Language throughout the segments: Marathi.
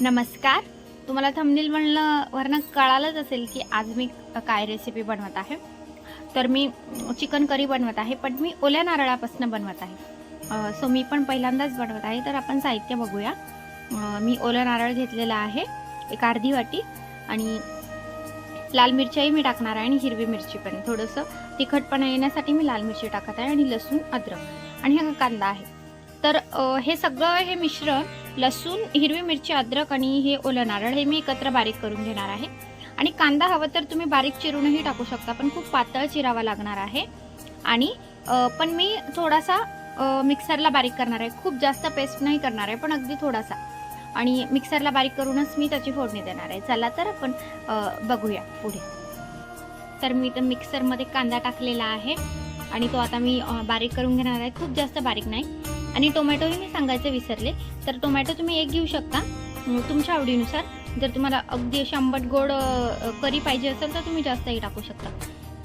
नमस्कार. तुम्हाला थंबनेल म्हणलं वरनं कळालंच असेल की आज मी काय रेसिपी बनवत आहे. तर मी चिकन करी बनवत आहे पण मी ओल्या नारळापासून बनवत आहे. सो मी पण पहिल्यांदाच बनवत आहे. तर आपण साहित्य बघूया. मी ओलं नारळ घेतलेला आहे एक अर्धी वाटी आणि लाल मिरच्याही मी टाकणार आहे आणि हिरवी मिरची पण. थोडंसं तिखटपणा येण्यासाठी मी लाल मिरची टाकत आहे आणि लसूण अद्रक आणि हा कांदा आहे. तर हे सगळं हे मिश्रण लसूण हिरवी मिरची अद्रक आणि हे ओलं नारळ हे मी एकत्र बारीक करून घेणार आहे. आणि कांदा हवं तर तुम्ही बारीक चिरूनही टाकू शकता पण खूप पातळ चिरावा लागणार आहे. आणि पण मी थोडासा मिक्सरला बारीक करणार आहे. खूप जास्त पेस्ट नाही करणार आहे पण अगदी थोडासा. आणि मिक्सरला बारीक करूनच मी त्याची फोडणी देणार आहे. चला तर आपण बघूया पुढे. तर मी तर मिक्सरमध्ये कांदा टाकलेला आहे. आणि तो आता मी बारीक करून घेणार आहे. खूप जास्त बारीक नाही. आणि टोमॅटोही मी सांगायचं विसरले. तर टोमॅटो तुम्ही एक घेऊ शकता. तुमच्या आवडीनुसार. जर तुम्हाला अगदी अशी आंबट गोड करी पाहिजे असेल तर तुम्ही जास्तही टाकू शकता.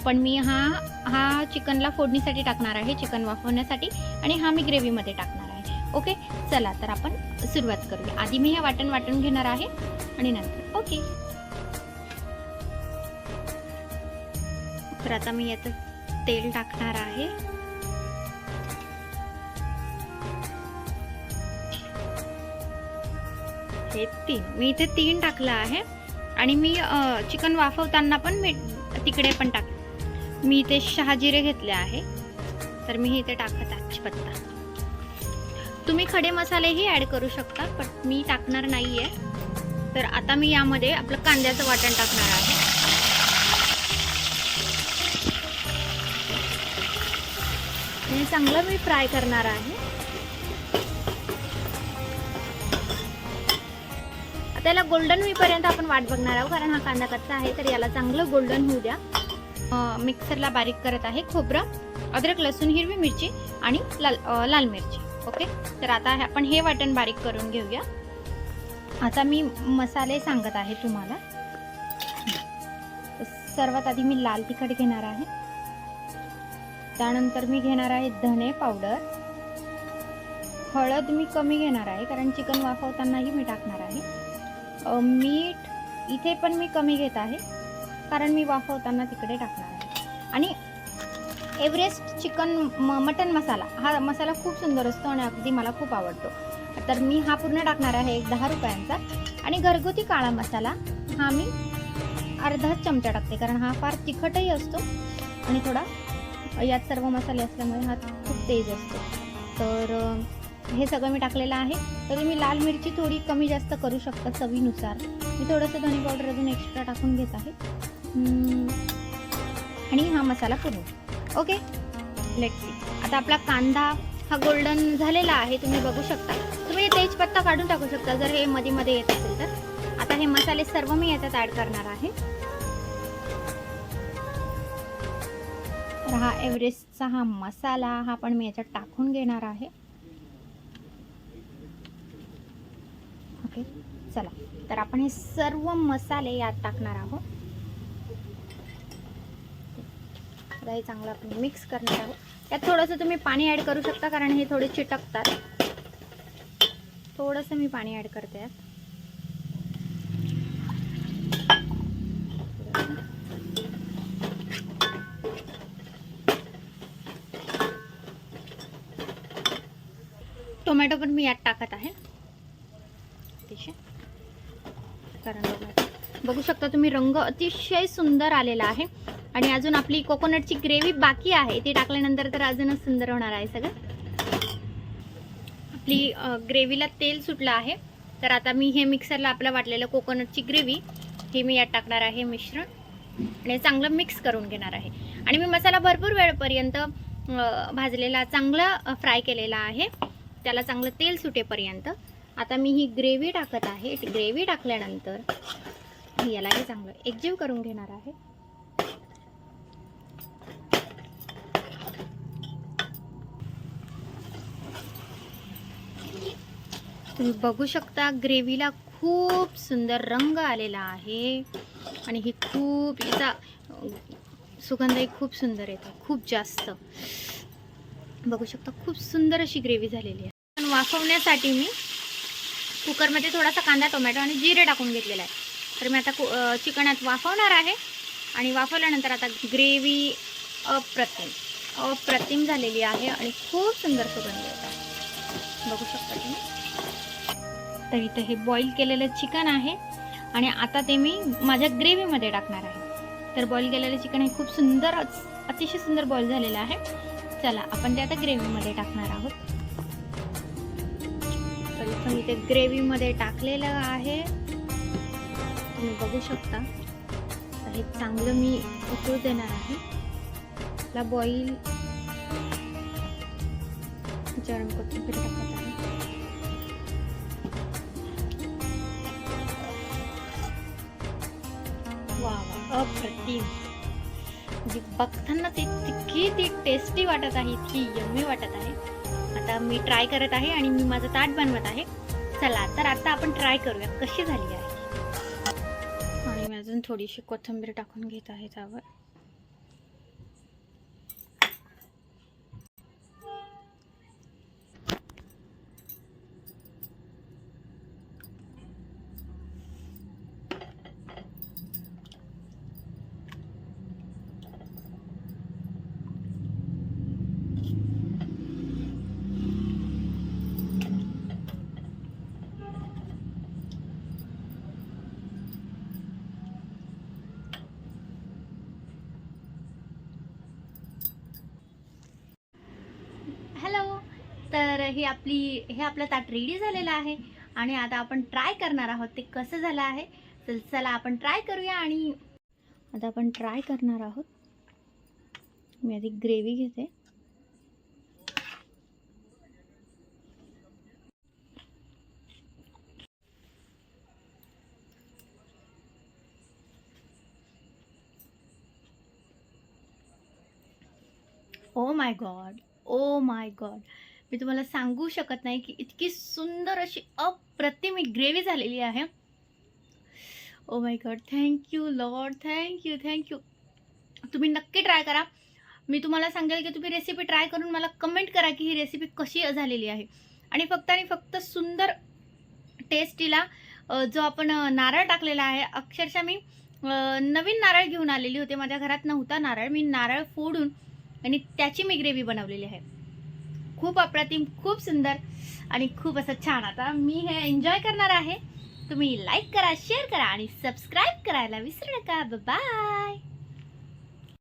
पण मी हा हा चिकनला फोडणीसाठी टाकणार आहे चिकन वाफवण्यासाठी. आणि हा मी ग्रेव्हीमध्ये टाकणार आहे. ओके? चला तर आपण सुरुवात करूया. आधी मी हे वाटण वाटून घेणार आहे. आणि नंतर. ओके. तर आता मी याचं तेल टाकणार आहे. हे तीन. मी इथे तीन टाकलं आहे. आणि मी चिकन वाफवताना पण मी तिकडे पण टाक मी इथे शहाजिरे घेतले आहे. तर मी इथे टाकत आहे पत्ता. तुम्ही खडे मसालेही ॲड करू शकता पण मी टाकणार नाही आहे तर आता मी यामध्ये आपलं कांद्याचं वाटण टाकणार आहे. आणि चांगलं मी फ्राय करणार आहे. त्याला गोल्डन होईपर्यंत आपण वाट बघणार आहोत कारण हा कांदा कच्चा आहे तर याला चांगलं गोल्डन होऊ द्या. मिक्सरला बारीक करत आहे खोबरं अद्रक लसूण हिरवी मिरची आणि लाल लाल मिरची. ओके? तर आता आपण हे वाटण बारीक करून घेऊया. आता मी मसाले सांगत आहे तुम्हाला. सर्वात आधी मी लाल तिखट घेणार आहे. त्यानंतर मी घेणार आहे धने पावडर. हळद मी कमी घेणार आहे कारण चिकन वाफवतानाही मी टाकणार आहे. मीठ इथे पण मी कमी घेत आहे कारण मी वाफवताना तिकडे टाकणार आहे. आणि एव्हरेस्ट चिकन म मटन मसाला हा मसाला खूप सुंदर असतो आणि अगदी मला खूप आवडतो. तर मी हा पूर्ण टाकणार आहे एक दहा रुपयांचा. आणि घरगुती काळा मसाला हा मी अर्धा चमचा टाकते कारण हा फार तिखटही असतो आणि थोडा यात सर्व मसाले असल्यामुळे हा खूप तेज असतो. तर हे सगळं मी टाकलेलं आहे. तर तुम्ही लाल मिरची थोडी कमी जास्त करू शकता चवीनुसार. मी थोडंसं धनी पावडर अजून एक्स्ट्रा टाकून घेत आहे. आणि हा मसाला करू ओके लेट सी आता आपला कांदा हा गोल्डन झालेला आहे तुम्ही बघू शकता. तुम्ही तेजपत्ता काढून टाकू शकता जर हे मध्ये मध्ये येत असेल तर. आता हे मसाले सर्व मी याच्यात ॲड करणार आहे. तर हा एव्हरेस्टचा हा मसाला हा पण मी याच्यात टाकून घेणार आहे. ओके? चला. तर आपण हे सर्व मसाले यात टाकणार आहोत. आता हे चांगलं आपण मिक्स करणार आहोत. यात थोडंसं तुम्ही पाणी ॲड करू शकता कारण हे थोडे चिटकतात. थोडंसं मी पाणी ॲड करते. यात टोमॅटो पण मी यात टाकत आहे. अतिशय. कारण बघू. शकता तुम्ही रंग अतिशय सुंदर आलेला आहे. आणि अजून आपली कोकोनटची ग्रेव्ही बाकी आहे. ती टाकल्यानंतर तर अजूनच सुंदर होणार आहे सगळं. आपली ग्रेव्हीला तेल सुटलं आहे. तर आता मी हे मिक्सरला आपलं वाटलेलं कोकोनटची ग्रेव्ही हे मी यात टाकणार आहे मिश्रण. आणि चांगलं मिक्स करून घेणार आहे. आणि मी मसाला भरपूर वेळपर्यंत भाजलेला चांगला फ्राय केलेला आहे. त्याला चांगलं तेल सुटेपर्यंत. आता मी ही ग्रेव्ही टाकत आहे. ग्रेव्ही टाकल्यानंतर यालाही चांगलं एकजीव करून घेणार आहे. तुम्ही बघू शकता ग्रेव्हीला खूप सुंदर रंग आलेला आहे. आणि ही खूप याचा सुगंधही खूप सुंदर येतो खूप जास्त. बघू शकता खूप सुंदर अशी ग्रेव्ही झालेली आहे. पण वाफवण्यासाठी मी कुकरमध्ये थोडासा कांदा टोमॅटो आणि जिरे टाकून घेतलेला आहे. तर मी आता कु चिकनात वाफवणार आहे. आणि वाफवल्यानंतर आता ग्रेव्ही अप्रतिम अप्रतिम झालेली आहे आणि खूप सुंदर सुगंध येत आहे. बघू शकता तुम्ही? तर इथं हे बॉईल केलेलं चिकन आहे. आणि आता ते मी माझ्या ग्रेव्हीमध्ये टाकणार आहे. तर बॉईल केलेलं चिकन हे खूप सुंदर अतिशय सुंदर बॉईल झालेलं आहे. चला आपण ते आता ग्रेव्हीमध्ये टाकणार आहोत. तर मी ते ग्रेव्हीमध्ये टाकलेलं आहे. तुम्ही बघू शकता. हे चांगलं मी उकळू देणार आहे. ला बॉईल गरम कोथिंबीर टाकत आहे. वा वा अप्रतिम. जी बघताना ते इतकी ती टेस्टी वाटत आहे इतकी यम्मी वाटत आहे. आता मी ट्राय करत आहे आणि मी माझं ताट बनवत आहे. चला तर आता आपण ट्राय करूया कशी झाली आहे. आणि मी अजून थोडीशी कोथिंबीर टाकून घेत आहे त्यावर हॅलो तर ही आपली हे आपलं ताट रेडी झालेलं आहे. आणि आता आपण ट्राय करणार आहोत ते कसं झालं आहे. तर चला आपण ट्राय करूया आणि आता आपण ट्राय करणार आहोत. मी आधी ग्रेव्ही घेते. ओ my God O my God मी तुम्हाला सांगू शकत नाही की इतकी सुंदर अशी अप्रतिम ग्रेव्ही झालेली आहे. ओ my God thank you lord thank you thank you तुम्ही नक्की ट्राय करा. मी तुम्हाला सांगेल की तुम्ही रेसिपी ट्राय करून मला कमेंट करा की ही रेसिपी कशी झालेली आहे. आणि फक्त आणि फक्त सुंदर टेस्टीला जो आपण नारळ टाकलेला आहे अक्षरशः मी नवीन नारळ घेऊन आलेली होते. माझ्या घरात नव्हता नारळ. मी नारळ फोडून आणि त्याची मी ग्रेव्ही बनवलेली आहे. खूप अप्रतिम खूप सुंदर आणि खूप असं छान. आता मी हे एन्जॉय करणार आहे. तुम्ही लाईक करा शेअर करा आणि सबस्क्राईब करायला विसरू नका. बाय